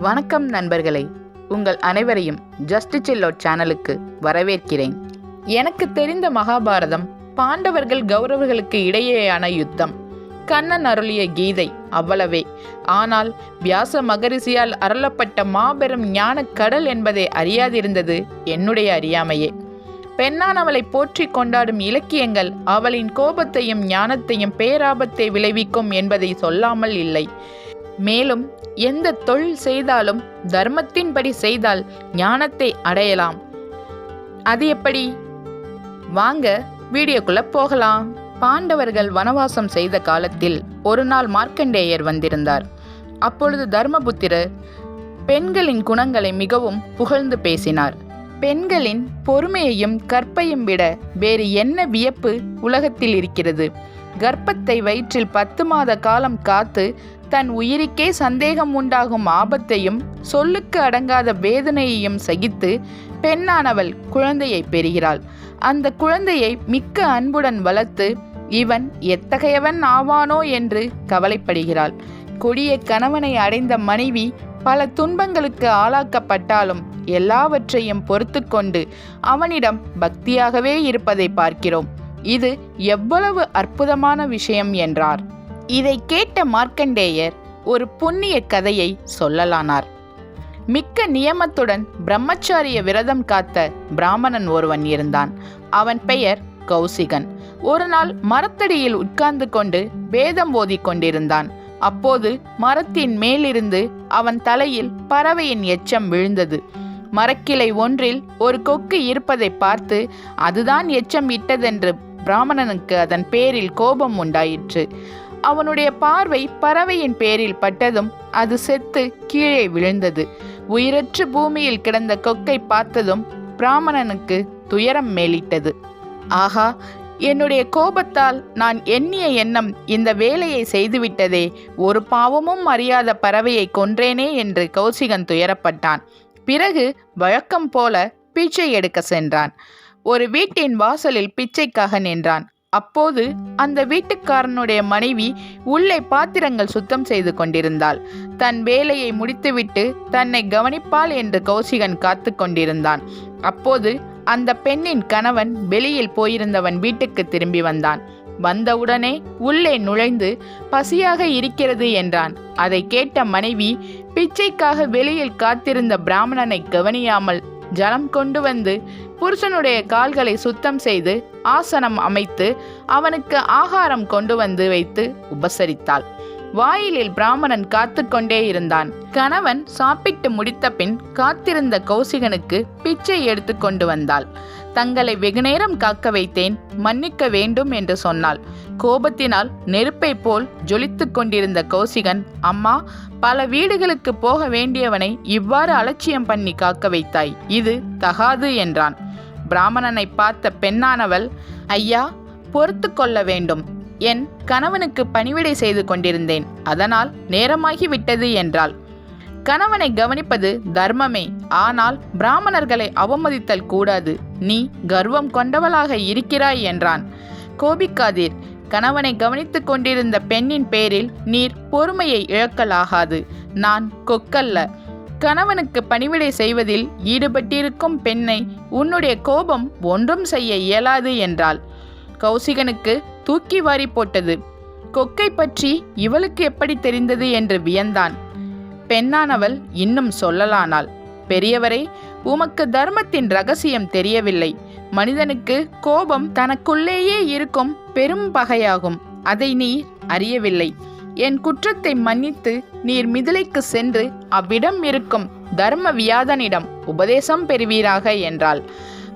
வணக்கம் நண்பர்களே. உங்கள் அனைவரையும் ஜஸ்டிச்சில்லோட் சேனலுக்கு வரவேற்கிறேன். எனக்கு தெரிந்த மகாபாரதம் பாண்டவர்கள் கௌரவர்களுக்கு இடையேயான யுத்தம். கண்ணன் அருளிய கீதை அவ்வளவே. ஆனால் வியாச மகரிஷியால் அருளப்பட்ட மாபெரும் ஞான கடல் என்பதை அறியாதிருந்தது என்னுடைய அறியாமையே. பெண்ணானவளை போற்றி கொண்டாடும் இலக்கியங்கள் அவளின் கோபத்தையும் ஞானத்தையும் பேராபத்தை விளைவிக்கும் என்பதை சொல்லாமல் இல்லை. மேலும் எந்த தொழில் செய்தாலும் தர்மத்தின்படி செய்தால் ஞானத்தை அடையலாம். அது எப்படி? வாங்க வீடியோக்குள்ள போகலாம். பாண்டவர்கள் வனவாசம் செய்த காலத்தில் ஒரு நாள் மார்க்கண்டேயர் வந்திருந்தார். அப்பொழுது தர்மபுத்திரர் பெண்களின் குணங்களை மிகவும் புகழ்ந்து பேசினார். பெண்களின் பொறுமையையும் கற்பையும் விட வேறு என்ன வியப்பு உலகத்தில் இருக்கிறது? கர்ப்பத்தை வயிற்றில் பத்து மாத காலம் காத்து தன் உயிருக்கே சந்தேகம் உண்டாகும் ஆபத்தையும் சொல்லுக்கு அடங்காத வேதனையையும் சகித்து பெண்ணானவள் குழந்தையை பெறுகிறாள். அந்த குழந்தையை மிக்க அன்புடன் வளர்த்து இவன் எத்தகையவன் ஆவானோ? என்று கவலைப்படுகிறாள். கொடிய கணவனை அடைந்த மனைவி பல துன்பங்களுக்கு ஆளாக்கப்பட்டாலும் எல்லாவற்றையும் பொறுத்து கொண்டு அவனிடம் பக்தியாகவே இருப்பதை பார்க்கிறோம். இது எவ்வளவு அற்புதமான விஷயம் என்றார். இதை கேட்ட மார்க்கண்டேயர் ஒரு புண்ணிய கதையை சொல்லலானார். மிக்க நியமத்துடன் பிரம்மச்சாரிய விரதம் காத்த பிராமணன் ஒருவன் இருந்தான். அவன் பெயர் கௌசிகன். ஒரு நாள் மரத்தடியில் உட்கார்ந்து கொண்டு வேதம் ஓதி கொண்டிருந்தான். அப்போது மரத்தின் மேலிருந்து அவன் தலையில் பறவையின் எச்சம் விழுந்தது. மரக்கிளை ஒன்றில் ஒரு கொக்கு இருப்பதை பார்த்து அதுதான் எச்சம் இட்டதென்று பிராமணனுக்கு அதன் பேரில் கோபம் உண்டாயிற்று. அவனுடைய பார்வை பறவையின் பேரில் பட்டதும் அது செத்து கீழே விழுந்தது. உயிரற்று பூமியில் கிடந்த கொக்கை பார்த்ததும் பிராமணனுக்கு துயரம் மேலிட்டது. ஆஹா என்னுடைய கோபத்தால் நான் எண்ணிய எண்ணம் இந்த வேலையை செய்துவிட்டதே. ஒரு பாவமும் அறியாத பறவையை கொன்றேனே என்று கௌசிகன் துயரப்பட்டான். பிறகு வழக்கம் போல பிச்சை எடுக்க சென்றான். ஒரு வீட்டின் வாசலில் பிச்சைக்காக நின்றான். அப்போது அந்த வீட்டுக்காரனுடைய மனைவி உள்ளே பாத்திரங்கள் சுத்தம் செய்து கொண்டிருந்தாள். தன் வேலையை முடித்துவிட்டு தன்னை கவனிப்பாள் என்று கௌசிகன் காத்து கொண்டிருந்தான். அப்போது அந்த பெண்ணின் கணவன் வெளியில் போயிருந்தவன் வீட்டுக்கு திரும்பி வந்தான். வந்தவுடனே உள்ளே நுழைந்து பசியாக இருக்கிறது என்றான். அதை கேட்ட மனைவி பிச்சைக்காக வெளியில் காத்திருந்த பிராமணனை கவனியாமல் ஜலம் கொண்டு வந்து புருஷனுடைய கால்களை சுத்தம் செய்து ஆசனம் அமைத்து அவனுக்கு ஆகாரம் கொண்டு வந்து வைத்து உபசரித்தாள். வாயிலில் பிராமணன் காத்து கொண்டே இருந்தான். கணவன் சாப்பிட்டு முடித்த பின் காத்திருந்த கௌசிகனுக்கு பிச்சை எடுத்து கொண்டு வந்தாள். தங்களை வெகுநேரம் காக்க வைத்தேன் மன்னிக்க வேண்டும் என்று சொன்னாள். கோபத்தினால் நெருப்பை போல் ஜொலித்து கொண்டிருந்த கௌசிகன் அம்மா பல வீடுகளுக்கு போக வேண்டியவனை இவ்வாறு அலட்சியம் பண்ணி காக்க வைத்தாய் இது தகாது என்றான். பிராமணனை பார்த்த பெண்ணானவள் ஐயா பொறுத்து கொள்ள வேண்டும். என் கணவனுக்கு பணிவிடை செய்து கொண்டிருந்தேன் அதனால் நேரமாகி விட்டது என்றாள். கணவனை கவனிப்பது தர்மமே. ஆனால் பிராமணர்களை அவமதித்தல் கூடாது. நீ கர்வம் கொண்டவளாக இருக்கிறாய் என்றான். கோபிக்காதீர். கணவனை கவனித்துக் கொண்டிருந்த பெண்ணின் பேரில் நீர் பொறுமையை இழக்கலாகாது. நான் கொக்கல்ல. கணவனுக்கு பணிவிடை செய்வதில் ஈடுபட்டிருக்கும் பெண்ணை உன்னுடைய கோபம் ஒன்றும் செய்ய இயலாது என்றாள். கௌசிகனுக்கு தூக்கி வாரி போட்டது. கொக்கை பற்றி இவளுக்கு எப்படி தெரிந்தது என்று வியந்தான். பெண்ணானவள் இன்னும் சொல்லலானாள் பெரியவரே உமக்கு தர்மத்தின் ரகசியம் தெரியவில்லை. மனிதனுக்கு கோபம் தனக்குள்ளேயே இருக்கும் பெரும் பகையாகும். அதை நீர் அறியவில்லை. என் குற்றத்தை மன்னித்து நீர் மிதிலைக்கு சென்று அவ்விடம் இருக்கும் தர்ம வியாதனிடம் உபதேசம் பெறுவீராக என்றாள்.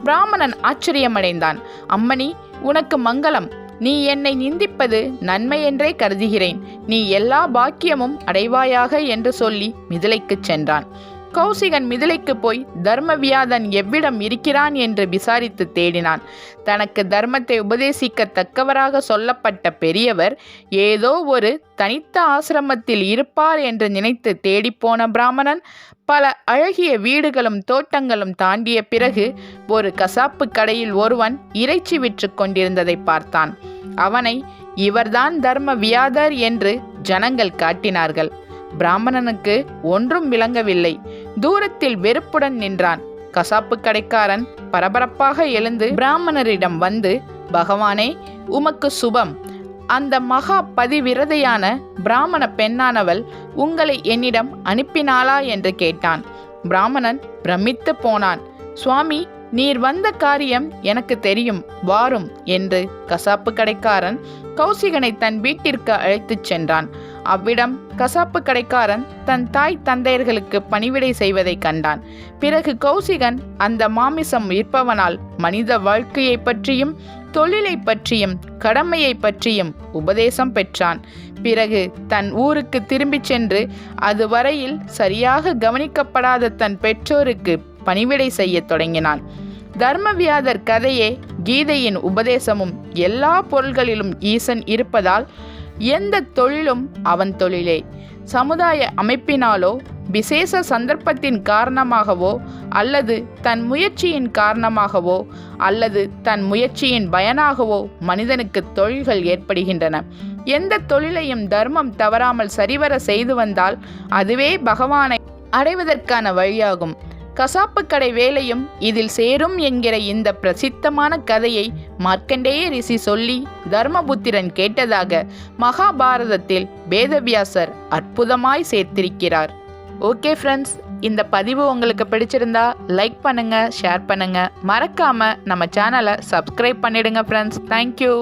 பிராமணன் ஆச்சரியமடைந்தான். அம்மணி உனக்கு மங்களம். நீ என்னை நிந்திப்பது நன்மை என்றே கருதுகிறேன். நீ எல்லா பாக்கியமும் அடைவாயாக என்று சொல்லி மிதிலைக்குச் சென்றான். கௌசிகன் மிதிலைக்கு போய் தர்மவியாதன் எவ்விடம் இருக்கிறான் என்று விசாரித்து தேடினான். தனக்கு தர்மத்தை உபதேசிக்கத்தக்கவராக சொல்லப்பட்ட பெரியவர் ஏதோ ஒரு தனித்த ஆசிரமத்தில் இருப்பார் என்று நினைத்து தேடிப்போன பிராமணன் பல அழகிய வீடுகளும் தோட்டங்களும் தாண்டிய பிறகு ஒரு கசாப்பு கடையில் ஒருவன் இறைச்சி விற்று கொண்டிருந்ததை பார்த்தான். அவனை இவர்தான் தர்ம வியாதர் என்று ஜனங்கள் காட்டினார்கள். பிராமணனுக்கு ஒன்றும் விளங்கவில்லை. தூரத்தில் வெறுப்புடன் நின்றான். கசாப்பு கடைக்காரன் பரபரப்பாக எழுந்து பிராமணரிடம் வந்து பகவானே உமக்கு சுபம். அந்த மகா பதிவிரதையான பிராமண பெண்ணானவள் உங்களை என்னிடம் அனுப்பினாளா? என்று கேட்டான். பிராமணன் பிரமித்து போனான். சுவாமி நீர் வந்த காரியம் எனக்கு தெரியும் வாரும் என்று கசாப்பு கடைக்காரன் கௌசிகனை தன் வீட்டிற்கு அழைத்துச் சென்றான். அவ்விடம் கசாப்பு கடைக்காரன் தன் தாய் தந்தையர்களுக்கு பணிவிடை செய்வதை கண்டான். பிறகு கௌசிகன் அந்த மாமிசம் விற்பவனால் மனித வாழ்க்கையை பற்றியும் தொழிலை பற்றியும் கடமையை பற்றியும் உபதேசம் பெற்றான். பிறகு தன் ஊருக்கு திரும்பிச் சென்று அதுவரையில் சரியாக கவனிக்கப்படாத தன் பெற்றோருக்கு பணிவிடை செய்யத் தொடங்கினான். தர்மவியாதர் கதையே கீதையின் உபதேசமும் எல்லா பொருள்களிலும் ஈசன் இருப்பதால் எந்த தொழிலும் அவன் தொழிலே. சமுதாய அமைப்பினாலோ விசேஷ சந்தர்ப்பத்தின் காரணமாகவோ அல்லது தன் முயற்சியின் காரணமாகவோ அல்லது தன் முயற்சியின் பயனாகவோ மனிதனுக்கு தொழில்கள் ஏற்படுகின்றன. எந்த தொழிலையும் தர்மம் தவறாமல் சரிவர செய்து வந்தால் அதுவே பகவானை அடைவதற்கான வழியாகும். கசாப்பு கடை வேலையும் இதில் சேரும் என்கிற இந்த பிரசித்தமான கதையை மார்க்கண்டேய ரிஷி சொல்லி தர்மபுத்திரன் கேட்டதாக மகாபாரதத்தில் வேதவியாசர் அற்புதமாய் சேர்த்திருக்கிறார். ஓகே ஃப்ரெண்ட்ஸ் இந்த பதிவு உங்களுக்கு பிடிச்சிருந்தா லைக் பண்ணுங்க ஷேர் பண்ணுங்க. மறக்காம நம்ம சேனலை சப்ஸ்கிரைப் பண்ணிடுங்க ஃப்ரெண்ட்ஸ். தேங்க்யூ.